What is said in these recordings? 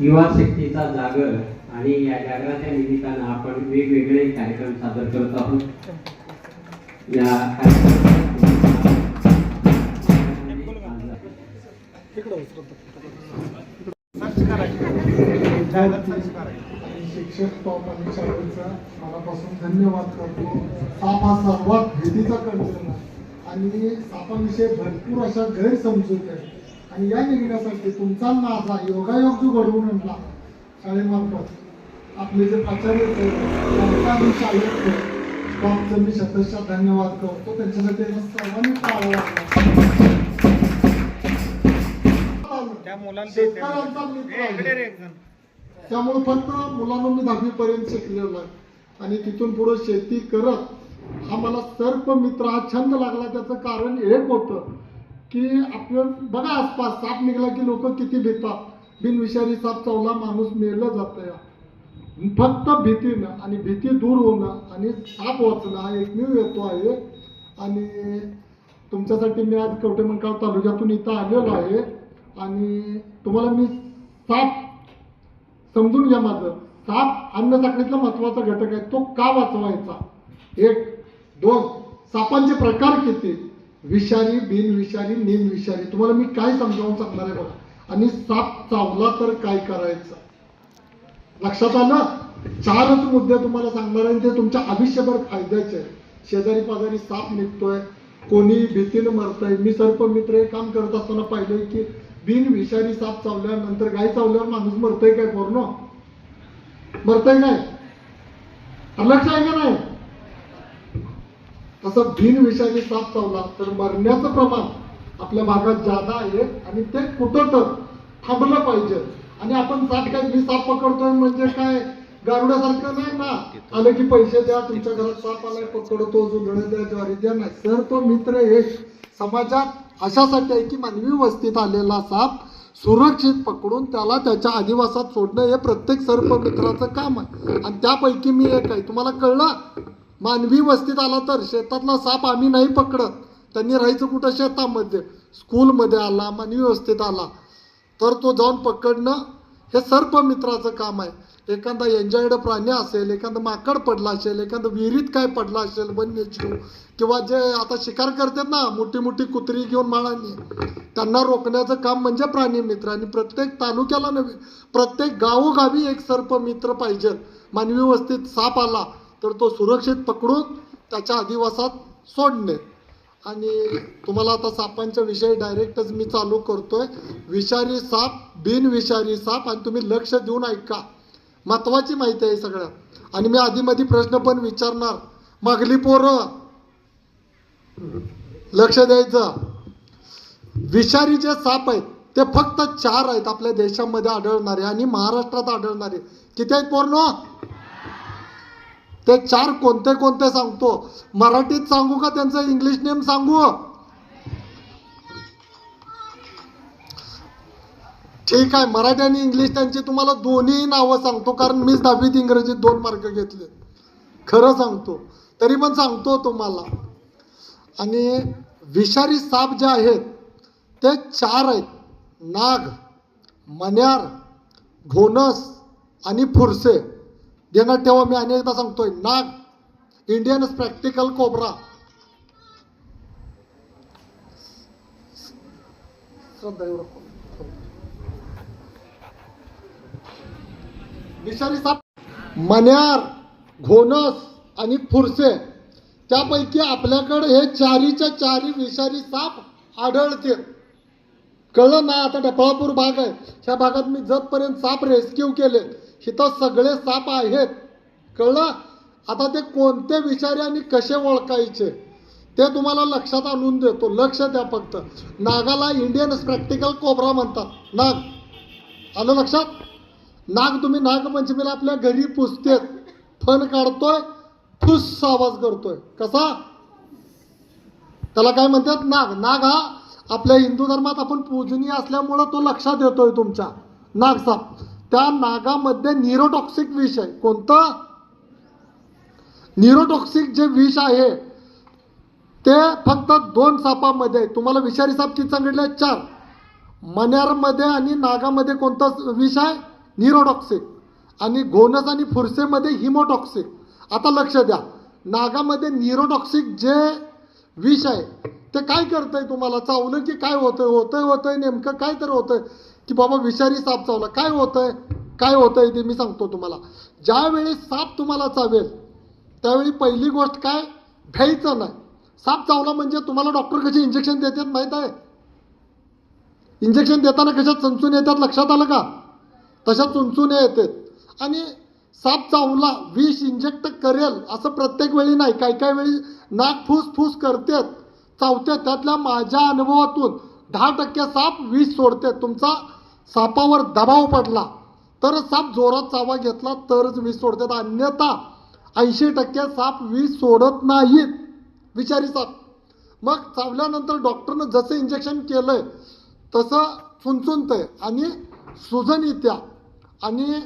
युवा शक्तीचा जागर आणि या जागराच्या निमित्तानं आपण वेगवेगळे कार्यक्रम सादर करत आहोत. या शिक्षक टॉप आणि शाळेचा मनापासून धन्यवाद करतो हा माझा सर्वात भीतीचा कंटेन आणि सापाविषयी भरपूर अशा गैरसमजूत आहेत आणि या निघण्यासाठी तुमचा माझा योगायोग जो घडवून आणला शाळेमार्फत आपले जे प्राचार्य त्यांचा आणि शाळेत टॉपचं मी शतशः धन्यवाद करतो. त्यांच्यासाठी सर्वांनी शेतकऱ्यांचा मित्र. त्यामुळे फक्त मुलांना मी दहावी पर्यंत शिकलेलो आहे. आणि तिथून पुढे शेती करत हा मला सर्प मित्र हा छंद लागला. त्याचं कारण एक होतं की आपलं बघा आसपास साप निघाला की लोक किती भितात बिनविषारी साप चावला माणूस मेलं जातं या. फक्त भीतीनं आणि भीती दूर होणं आणि साप वाचणं हा एकमेव येतो आहे. आणि तुमच्यासाठी मी आज कवटेमंकाळ तालुक्यातून इथं आलेलो आहे. आणि तुम्हाला मी साप समजून घ्या माझं. साप अन्न साखळीतला महत्त्वाचा घटक आहे. तो का वाचवायचा? एक दोन सापांचे प्रकार किती? विषारी बिनविषारी निमविषारी. तुम्हाला मी काय समजावून सांगणार आहे बघा. आणि साप चावला तर काय करायचं? लक्षात आलं? चारच मुद्दे तुम्हाला सांगणार आहे आणि ते तुमच्या आयुष्यभर फायद्याचे आहे शेजारी पाजारी साप निघतोय कोणी भीतीनं मरतय. मी सर्प मित्र हे काम करत असताना पाहिलंय की बिन विषारी साप चावल्यानंतर गाय चावल्यावर माणूस मरतोय काय पूर्ण मरतय काय लक्ष आहे का नाही? तसं भिन विषारी साप चावला तर मरण्याचं प्रमाण आपल्या भागात जादा आहे आणि ते कुठं तर थांबलं पाहिजे. आणि आपण साठ काय मी साप पकडतोय म्हणजे काय? गारुड्यासारखं नाही ना? आलं की पैसे द्या तुमच्या घरात साप आलाय पकडतो जुंधळे द्या ज्वारी द्या. नाही सर तो मित्र एक समाजात अशासाठी आहे की मानवी वस्तीत आलेला साप सुरक्षित पकडून त्याला त्याच्या अधिवासात सोडणं हे प्रत्येक सर्प मित्राचं काम आहे. आणि त्यापैकी मी एक आहे. तुम्हाला कळलं? मानवी वस्तीत आला तर शेतातला साप आम्ही नाही पकडत. त्यांनी राहायचं कुठं? शेतामध्ये. स्कूलमध्ये आला मानवी वस्तीत आला. तर तो जाऊन पकडणं हे सर्प मित्राचं काम आहे. एखादा एन्जॉयड प्राणी असेल एखादं माकड पडला असेल एखादं विहिरीत काय पडला असेल वन्यजीव किंवा जे आता शिकार करतात ना मोठी मोठी कुत्री घेऊन माळांनी त्यांना रोखण्याचं काम म्हणजे प्राणी मित्र. आणि प्रत्येक तालुक्याला नव्हे प्रत्येक गावोगावी एक सर्प मित्र पाहिजे मानवी वस्तीत साप आला तर तो सुरक्षित पकडून त्याच्या अधिवासात सोडणे. आणि तुम्हाला आता सापांच्या विषयी डायरेक्टच मी चालू करतोय. विषारी साप बिनविषारी साप आणि तुम्ही लक्ष देऊन ऐका. महत्वाची माहिती आहे सगळ्यात. आणि मी आधीमध्ये प्रश्न पण विचारणार. मागली पोरं. लक्ष द्यायचं. विषारी जे साप आहेत ते फक्त चार आहेत आपल्या देशामध्ये आढळणारे आणि महाराष्ट्रात आढळणारे. किती आहेत पोरनो ते चार कोणते कोणते सांगतो? मराठीत सांगू का त्यांचं इंग्लिश नेम सांगू? ठीक आहे मराठी आणि इंग्लिश त्यांची तुम्हाला दोन्ही नावं सांगतो कारण मीच दहावीत इंग्रजीत दोन मार्क घेतले. खरं सांगतो. तरी पण सांगतो तुम्हाला. आणि विषारी साप जे आहेत ते चार आहेत. नाग मन्यार घोणस आणि फुरसे. देण्यात ठेवा मी अनेकदा सांगतोय नाग इंडियन प्रॅक्टिकल कोबरा विषारी साप मन्यार घोणस आणि फुरसे त्यापैकी आपल्याकडे हे चारीच्या चारी विषारी साप आढळते कळलं ना? आता डफळापूर भाग आहे. ह्या भागात मी जतपर्यंत साप रेस्क्यू केले. इथं सगळे साप आहेत. कळलं? आता ते कोणते विचारी आणि कसे ओळखायचे? ते तुम्हाला लक्षात आणून देतो. लक्ष द्या फक्त. नागाला इंडियन प्रॅक्टिकल कोबरा म्हणतात. नाग. आलं लक्षात? नाग तुम्ही नागपंचमीला आपल्या घरी पुसतेत. फन काढतोय फुस आवाज करतोय. कसा? त्याला काय म्हणतात? नाग. नाग हा आपल्या हिंदू धर्मात आपण पूजनीय असल्यामुळं तो लक्षात येतोय तुमच्या. नाग साप. त्या नागामध्ये न्यूरोटॉक्सिक विष आहे. कोणतं? न्यूरोटॉक्सिक जे विष आहे ते फक्त दोन सापामध्ये तुम्हाला विषारी साप किती सांगितले? चार. मन्यारमध्ये आणि नागामध्ये कोणता विष आहे? निरोटॉक्सिक आणि घोनस आणि फुरसेमध्ये हिमोटॉक्सिक आता लक्ष द्या. नागामध्ये निरोटॉक्सिक जे विष आहे ते काय करतंय तुम्हाला? चावलं की काय होतंय? होतंय होतंय नेमकं काय तर होतंय? की बाबा विषारी साप चावला. काय होतंय? काय होतंय ते मी सांगतो तुम्हाला. ज्यावेळी साप तुम्हाला चावेल त्यावेळी पहिली गोष्ट काय? भ्यायचं नाही. साप चावला म्हणजे तुम्हाला डॉक्टर कसे इंजेक्शन देतात माहीत आहे? इंजेक्शन देताना कशात चुंचून येतात? लक्षात आलं का? तशा चुंचून येतात आणि साप चावला विष इंजेक्ट करेल असं प्रत्येक वेळी नाही. काही काही वेळी नाक फूस फूस करतात चावतात. त्यातल्या माझ्या अनुभवातून दहा टक्के साप विष सोडतात. तुमचा सापावर दबाव पडला. तर साप जोरात चावा घेतला तरच वीज सोडतात. अन्यथा ऐंशी टक्के साप वीज सोडत नाहीत विचारी साप. मग चावल्यानंतर डॉक्टरनं जसं इंजेक्शन केलंय तसं चुनचुनतंय आणि सुजन येत्या आणि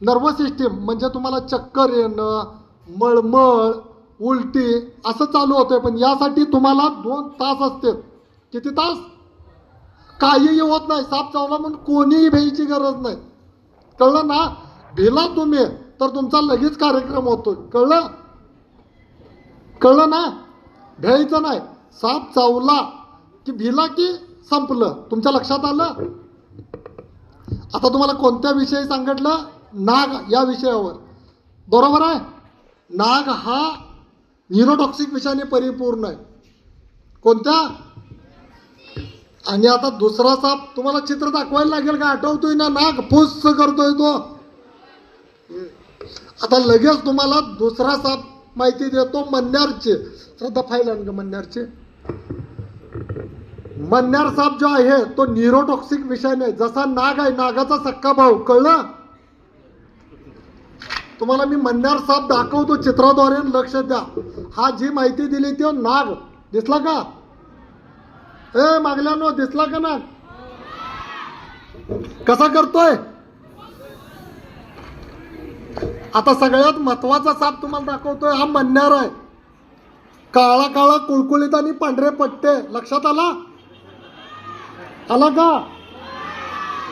नर्वस सिस्टीम म्हणजे तुम्हाला चक्कर येणं मळमळ उलटी असं चालू होतंय. पण यासाठी तुम्हाला दोन तास असते किती तास? काहीही होत नाही. साप चावला म्हणून कोणीही भ्यायची गरज नाही. कळलं ना? भिला तुम्ही तर तुमचा लगेच कार्यक्रम होतो कळलं? कळलं ना? भ्यायचं नाही. साप चावला की भिला की संपलं. तुमच्या लक्षात आलं? आता तुम्हाला कोणत्या विषयी सांगितलं? नाग या विषयावर. बरोबर आहे? नाग हा न्यूरोटॉक्सिक विषयाने परिपूर्ण आहे. कोणत्या? आणि आता दुसरा साप तुम्हाला चित्र दाखवायला लागेल का? आठवतोय ना? नाग फुस करतोय तो. आता लगेच तुम्हाला दुसरा साप माहिती देतो मन्यारचे. श्रद्धा फाईल आण ग मन्यारचे. मन्यार साप जो आहे तो न्यूरोटॉक्सिक विषयाने जसा नाग आहे नागाचा सक्का भाऊ. कळलं? तुम्हाला मी मन्यार साप दाखवतो चित्राद्वारे. लक्ष द्या. हा जी माहिती दिली ती नाग. दिसला का? ए मागल्यानो दिसला का ना कसा करतोय? आता सगळ्यात महत्त्वाचा साप तुम्हाला दाखवतोय हा मन्यार आहे. काळा काळा कुळकुळीत आणि पांढरे पट्टे. लक्षात आला? आला का?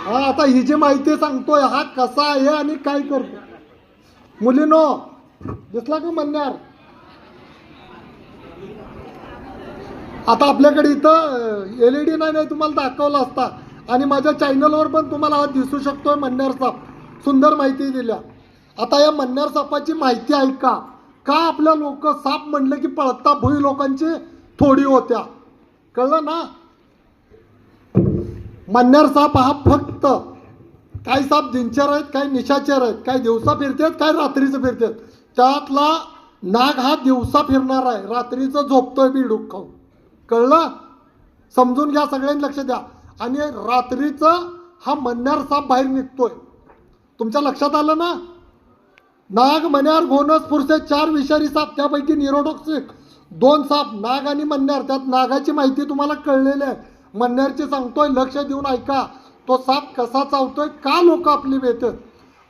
हा आता ही जी माहिती सांगतोय हा कसा आहे आणि काय करतो मुलीनो दिसला का मन्यार आता आपल्याकडे इथं एल ई डी नाही नाही तुम्हाला दाखवला असता. आणि माझ्या चॅनलवर पण तुम्हाला हा दिसू शकतोय मन्यार साप. सुंदर माहिती दिल्या. आता या मन्यार सापाची माहिती आहे का? का आपल्या लोक साप म्हणलं की पळता भुई लोकांची थोडी होत्या? कळलं ना? मन्यार साप हा फक्त काही साप दिनचर आहेत काही निशाचर आहेत काही दिवसा फिरतात काही रात्रीचं फिरतात त्यातला नाग हा दिवसा फिरणार आहे. रात्रीचं झोपतोय बिडूक खाऊन. कळलं? समजून घ्या सगळ्यांनी लक्ष द्या. आणि रात्रीचं हा मन्यार साप बाहेर निघतोय. तुमच्या लक्षात आलं ना? नाग मन्यार घोणस फुरसे चार विषारी साप त्यापैकी निरोटॉक्सिक दोन साप नाग आणि मन्यार. त्यात नागाची माहिती तुम्हाला कळलेली आहे. मन्यारची सांगतोय लक्ष देऊन ऐका. तो साप कसा चावतोय का लोक आपली वेतात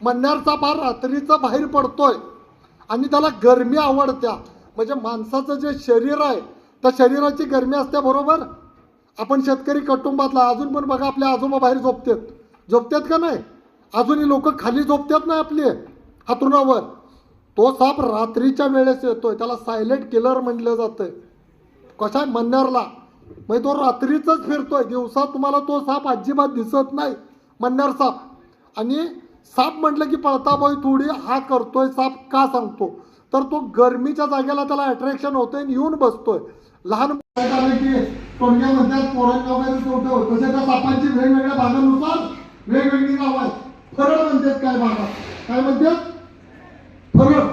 मन्यार साप हा रात्रीचा बाहेर पडतोय. आणि त्याला गरमी आवडत्या. म्हणजे माणसाचं जे शरीर आहे तर शरीराची गरमी असते बरोबर? आपण शेतकरी कुटुंबातला अजून पण बघा आपल्या आजोबा बाहेर झोपतात. झोपतात का नाही? अजूनही लोक खाली झोपतात नाही आपले हातरुणावर. तो साप रात्रीच्या वेळेस येतोय त्याला सायलेंट किलर म्हटलं जातंय. कशा मन्यारला म्हणजे तो रात्रीचाच फिरतोय दिवसा तुम्हाला तो साप अजिबात दिसत नाही मन्यार साप. आणि साप म्हटलं की पळताबाई थोडी हा करतोय साप का सांगतो? तर तो गरमीच्या जागेला त्याला अट्रॅक्शन होतंय आणि येऊन बसतोय. लहान की टोणक्या म्हणतात पोरांना वगैरे तसे त्या सापांची वेगवेगळ्या भागानुसार वेगवेगळी नाव आहेत. फरळ म्हणतात काय भागात काय म्हणतात? फरळ.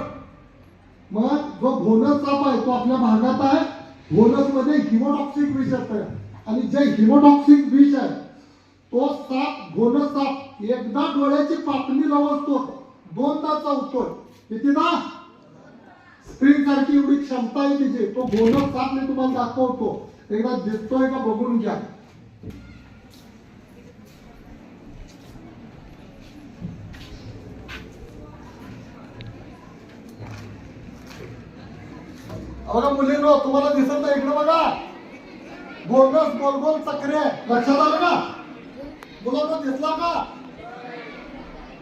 मग जो घोणस साप आहे तो आपल्या भागात आहे. घोनसमध्ये हिमोटॉक्सिक विष असतं आणि जे हिमोटॉक्सिक विष आहे तो साप घोणस साप एकदा डोळ्याची पापणी लावतो दोनदा चावतोय. कितीदा? स्क्रीन सारखी एवढी क्षमता आहे तिची. तो बोनस साप मी तुम्हाला दाखवतो. एकदा दिसतोय का बघून घ्या. अरे मुलींनो तुम्हाला दिसत नाही इकडे बघा. बोनस गोल गोल चक्रे. लक्षात आलं का? मुलांना दिसला का?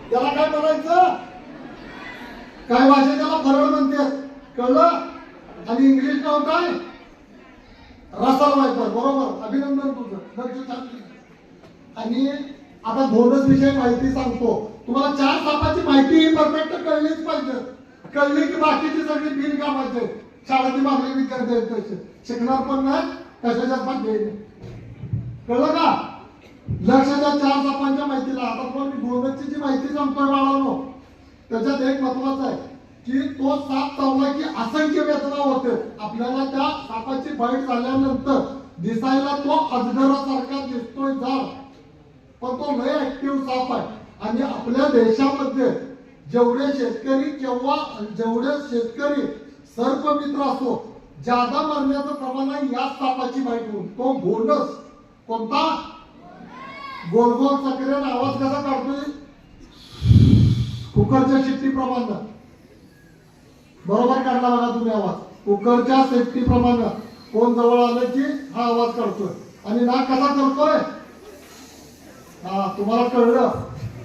त्याला काय म्हणायचं? काय भाषा त्याला फरळ म्हणते कळलं आणि इंग्लिश नाव काय? रसाल वायपर बरोबर? अभिनंदन तुझं. लक्ष छान आणि आता बोनस विषयी माहिती सांगतो. तुम्हाला चार सापाची माहिती ही परफेक्ट कळलीच पाहिजे. कळली की बाकीची सगळी बिल कामाचे. शाळेची मागणी विद्यार्थी येत तसे शिकणार पण नाही कशाच्या पण कळलं का? लक्षाच्या चार सापांच्या माहितीला. आता पण मी बोनसची जी माहिती सांगतोय बाळानो त्याच्यात एक महत्वाचं आहे. की तो साप चावला की असंख्य वेदना होते. आपल्याला त्या सापाची बाईट झाल्यानंतर दिसायला तो अजगरासारखा दिसतोय जाड पण तो लय ऍक्टिव्ह साप आहे. आणि आपल्या देशामध्ये जेवढे शेतकरी किंवा जेवढे शेतकरी सर्पमित्र असो जादा मरण्याचं प्रमाण आहे या सापाची बाईट होऊन. तो गोंडस. कोणता? गोल गोल आवाज कसा काढतोय? कुकरच्या शिट्टी प्रमाणे बरोबर काढला बघा तुम्ही आवाज. कुकरच्या सेफ्टी प्रमाणे कोण जवळ आलं की हा आवाज काढतोय. आणि ना कसा करतोय? हा तुम्हाला कळलं?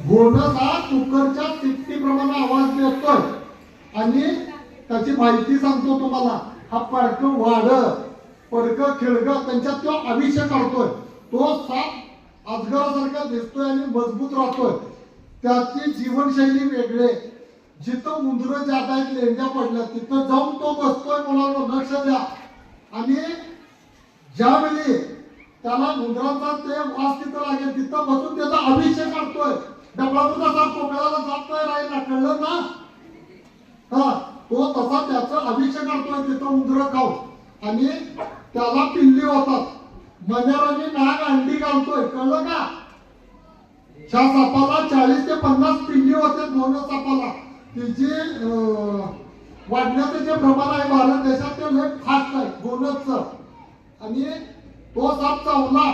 बोनस हा कुकरच्या सेफ्टी प्रमाणे आवाज देतोय. आणि त्याची माहिती सांगतो तुम्हाला. हा पडक वाढ पडक खिळग त्यांच्यात तो आयुष्य काढतोय. तो साप अजगरासारखा दिसतोय आणि मजबूत राहतोय. त्याची जीवनशैली वेगळे. जिथं मुंदरं जात आहेत लेंड्या पडल्या तिथं जाऊन तो बसतोय मुलांना लक्ष द्या. आणि ज्यावेळी त्याला मुंदराचा ते वास तिथं लागेल तिथं बसून त्याचा अभिषेक काढतोय डबळापुरता कसा कोकणाला जात नाही राहिला कळलं ना? हा तो तसा त्याचा अभिषेक करतोय तिथं मुंदर खाऊन. आणि त्याला पिल्ली होतात मन्याराने नाग अंडी घालतोय कळलं का? ह्या सापाला चाळीस ते पन्नास पिल्ली होते दोन सापाला. तिची वाढण्याचं जे प्रमाण आहे भारत देशात ते लय फास्ट आहे बोनसच आणि तो साप चावला.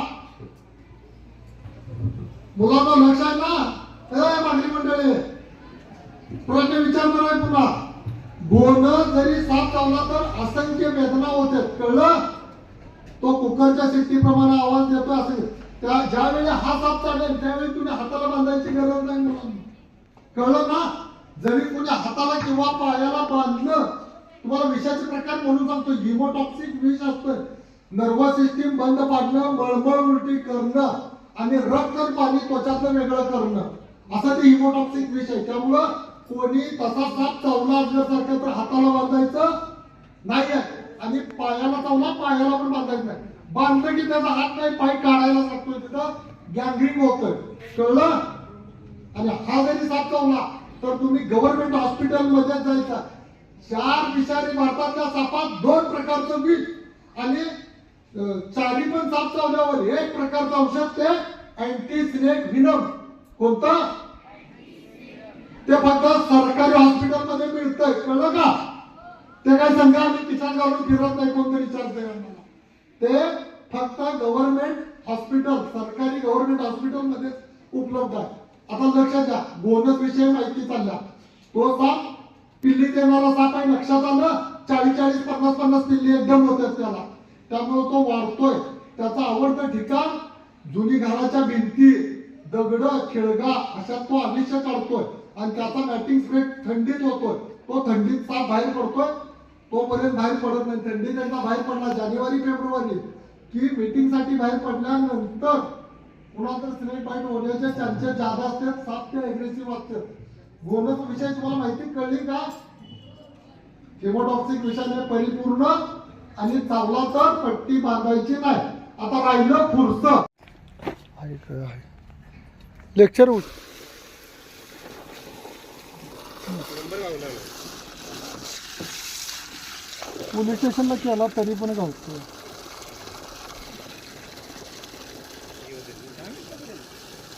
मुलांना लक्ष आहे ना? ए मागणी मंडळी प्रश्न विचार आहे पुन्हा. गोन जरी साप चावला तर असंख्य वेदना होते. कळलं? तो कुकरच्या शेतीप्रमाणे आवाज देतो असेल. त्या ज्यावेळी हा साप चालेल त्यावेळी तुम्ही हाताला बांधायची गरज नाही कळलं ना? जरी कोणी हाताला किंवा पायाला बांधलं तुम्हाला विषाचे प्रकार म्हणून सांगतो हिमोटॉक्सिक विष असतं नर्वस सिस्टीम बंद पाडणं मळमळ उलटी करणं आणि रक्त पाणी त्वचातलं वेगळं करणं. असं ते हिमोटॉक्सिक विष आहे. त्यामुळं कोणी तसा साप चावला असल्यासारखं तर हाताला बांधायचं नाही आहे आणि पायाला चावला पायाला पण बांधायचं नाही. बांधलं की त्याचा हात नाही पाय काढायला लागतोय तिथं. गँग्रिंग होतोय. कळलं? आणि हा जरी साप चावला तर तुम्ही गव्हर्नमेंट हॉस्पिटलमध्ये जायचा. चार विषारी भारतातल्या सापात दोन प्रकारचं विष आणि चारी पण साप चावल्यावर एक प्रकारचं औषध ते अँटी स्नेक विनम कोणतं? ते फक्त सरकारी हॉस्पिटलमध्ये मिळतंय. कळलं का? ते काय सांगा आम्ही किसान घालून फिरत नाही कोणतरी विचारतंय आम्हाला. ते फक्त गव्हर्नमेंट हॉस्पिटल सरकारी गव्हर्नमेंट हॉस्पिटलमध्ये उपलब्ध आहे. आता लक्षात द्या बोनस विषय माहिती चालला. तो साप पिल्ली देणारा साप आहे लक्षात आलं? चाळीस चाळीस पन्नास पन्नास पिल्ली एकदम होतात त्याला. त्यामुळे तो वाढतोय. त्याचं आवडतं ठिकाण जुनी घराच्या भिंती दगड खिळगा अशा तो आयुष्य काढतोय. आणि त्याचा मॅटिंग स्प्रेड थंडीत होतोय. तो थंडीत साप बाहेर पडतोय. तोपर्यंत बाहेर पडत नाही. थंडीत त्यांना बाहेर पडला जानेवारी फेब्रुवारी. की मीटिंगसाठी बाहेर पडल्यानंतर पुन्हा तर स्नेक बाईट होण्याचे चान्सेस जादा असतात सात ते अग्रेसिव्ह असतात बोनस विषय तुम्हाला माहिती कळली का? हेमोटॉक्सिक विषाने परिपूर्ण आणि चावला तर पट्टी बांधायची नाही. आता राहिलं फुरस. लेक्चर उठ. पोलीस स्टेशनला केला तरी पण गावतो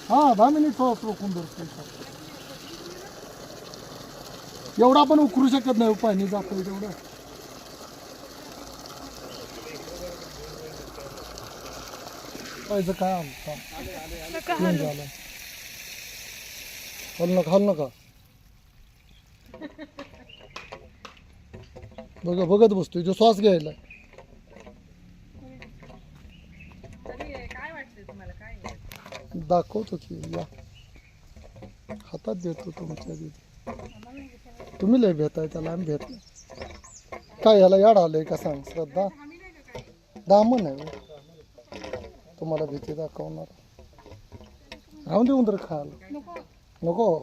हा दहा मिनिट थोडा रोखून धरतो एवढा आपण उकरू शकत नाही पाणी जातोय तेवढं. पाहिजे काय आमचा? झालं. हल नका हल नका. बघ बघत बसतोय जो श्वास घ्यायला. दाखवतो की या हातात देतो तुमच्या दिदी तुम्ही लय भेटाय त्याला आम्ही भेट नाही. काय याला याड आलंय का सांग श्रद्धा? दामन आहे. तुम्हाला भीती दाखवणार राहून देऊन तर खायला नको।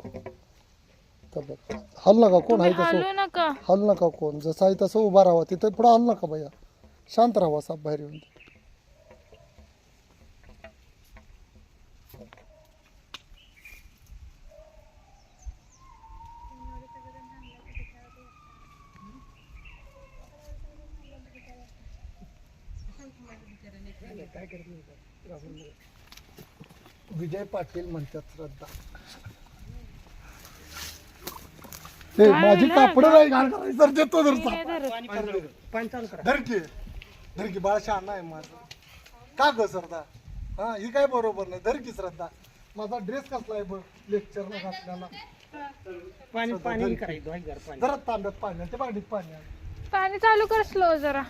तर बघ हल नका कोण आहे हलू तसं नका हल नका कोण जसं आहे तसं उभा राहावा तिथं पुढं हल नका भैया। शांत राहावा साप बाहेर येऊन विजय पाटील म्हणतात श्रद्धा. हे माझी कापड नाही घाण करायची तर देतो जर हे. धरकी. धरकी बाळ शहाणा आहे माझं. का ग श्रद्धा? हा ही काय बरोबर नाही. धरकी श्रद्धा. माझा ड्रेस कसला आहे बघ? लेक्चरला घातलेला. पाणी पाणी करायचं जरा पाणी. जरा तांब्यात पाणी ते पाणी आहे पाणी चालू कर स्लो जरा.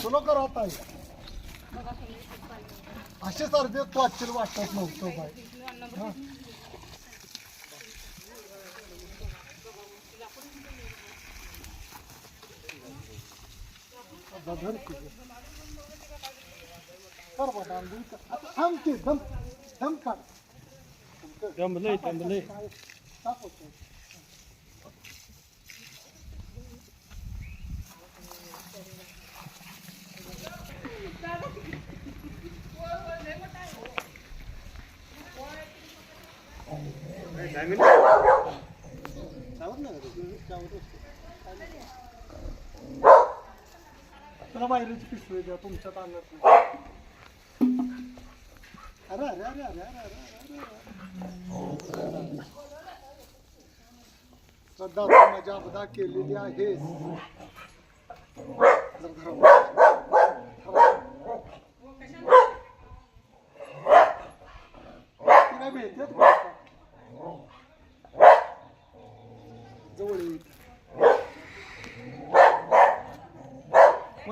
सुलोकर होता असे अर्धे तो आश्चर्य वाटत नव्हतो बाय बघन कर बाबा थांब ते दम दम काढ. दमलंय तुला बाहेरची पिशवी द्या तुमच्यात आणत अरे अरे अरे अरे अरे अरे श्रद्धा माझ्या अबदा केलेली आहे भेटत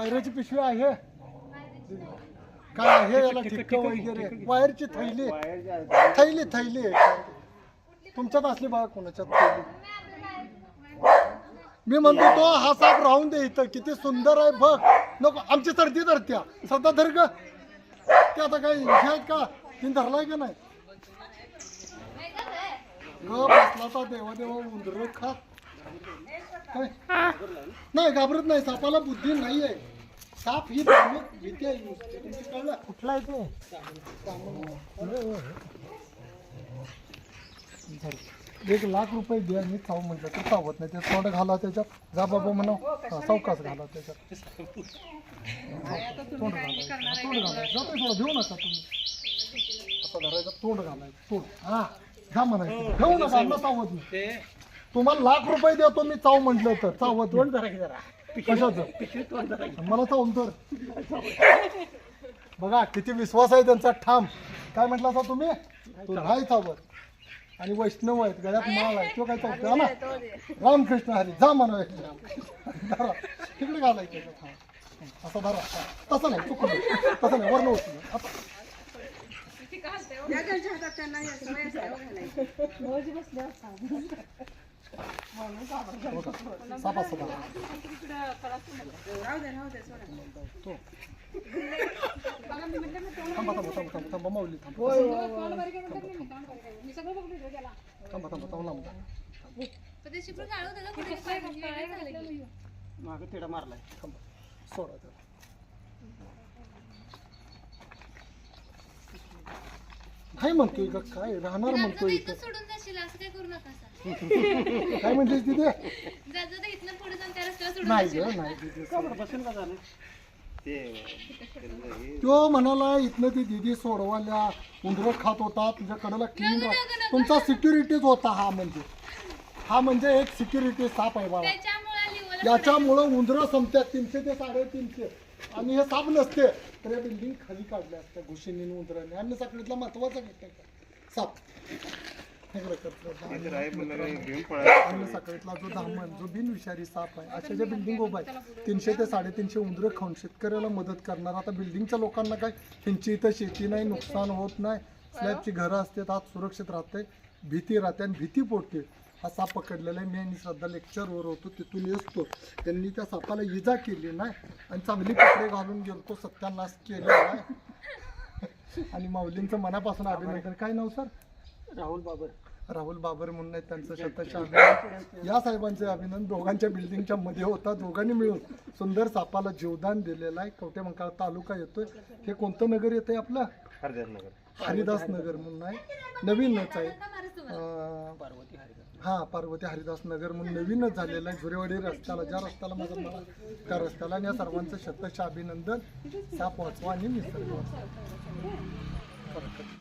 वायराची पिशवी आहे. काय आहे याला ठिक्क वगैरे? वायरची थैली. थैली थैली. आहे तुमच्यात असली बघा कोणाच्यात थैली? मी म्हणतो तो हा साप राहून दे इथं. किती सुंदर आहे बघ. नको आमची सर्दी धरत्या. सध्या धर ग. ते आता काही आहेत का? तीन धरलाय का नाही? बसला देवा देवा उंदर खात. नाही घाबरत नाही. सापाला बुद्धी नाही आहे साप ही. तुमची कळलं? कुठला आहे तो? एक लाख रुपये द्या मी चाव म्हटलं तर चावत नाही. ते तोंड घाला त्याच्यात. जा बाबा म्हणा. चौकाच घाला त्याच्यात. तोंड हा, तोंड घालायचं जातोय थोडं घेऊ नका तुम्ही. असं धरायचं तोंड घालायचं तोंड. हा जा म्हणायचं घेऊ नका ना चावत नाही. ते तुम्हाला लाख रुपये देतो मी चाव म्हटलं तर. चावत तोंड नाही. जरा. कशाचं. मला चावून तर बघा किती विश्वास आहे त्यांचा ठाम. काय म्हटलं असा तुम्ही? तो नाही चावत. आणि वैष्णव आहेत गळ्यात माळ आहे. तो काय चावतो ना? रामकृष्ण हरी जा म्हणा धरा. तिकडे घालायचं. हा. असं धरा. हा. तसं नाही चुकलं तसं नाही वर्ण आता साप असं धरा तो थांबा थांबा थांबा थांबा थांबा माऊली थांबा थांबा थांबा थांबा लांब जा. मागं तिडा मारलाय थांबा सोडा त्याला नाही म्हणतोय का काय राहणार म्हणतोय सोडून जाशील असं काय करू नका. काय म्हणतेस तिथे? जा जा तर इथनं पुढे जाऊन त्या रस्त्याला सोडून नाही जाशील. ग नाही तिथे का बरं बसेल का झालं तो म्हणाला इथनं ती दिदी सोडवाल्या उंदरं खात होता तुझ्या कडेला क्लीन तुमचा सिक्युरिटीच होता हा म्हणजे. हा म्हणजे एक सिक्युरिटी साप आहे बाबा त्याच्यामुळे याच्यामुळं उंदरं संपतात तीनशे ते साडेतीनशे. आणि हे साप नसते. तर या बिल्डिंग खाली काढल्या असत्या घुशीने उंदराने. आणि साखळीतला महत्त्वाचा घटक आहे. साप. अन्न सकाळीतला जो धामण जो बिनविषारी साप आहे अशा ज्या बिल्डिंग उभा आहे तीनशे ते साडेतीनशे उंदरं खाऊन शेतकऱ्याला मदत करणार. आता बिल्डिंगच्या लोकांना काय ह्यांची इथं शेती नाही नुकसान होत नाही. स्लॅबची घरं असतात आत सुरक्षित राहते भीती राहते आणि भीती पोटते. हा साप पकडलेला आहे. मी आणि श्रद्धा लेक्चरवर होतो तिथून येतो. त्यांनी त्या सापाला इजा केली नाही आणि चांगली कपडे घालून गेलतो सत्यानाश केलेला आहे आणि माऊलींचं मनापासून अभिनंदन. काय नाव सर? राहुल बाबर. राहुल बाबर म्हणून आहेत त्यांचं शतश अभिनंदन या साहेबांचे अभिनंदन दोघांच्या बिल्डिंगच्या मध्ये होता. दोघांनी मिळून सुंदर सापाला जीवदान दिलेलं आहे. कवटे मंकाळ तालुका येतोय. हे कोणतं नगर येतंय आपलं? हरिदास नगर. म्हणून आहे. नवीनच आहे. अं, पार्वती हरिदास. हा पार्वती हरिदास नगर म्हणून नवीनच झालेलं आहे. झुरेवाडी रस्त्याला ज्या रस्त्याला माझं मला त्या रस्त्याला आणि या सर्वांचं शतश अभिनंदन. साप वाचवा आणि निसर्ग वाचवा.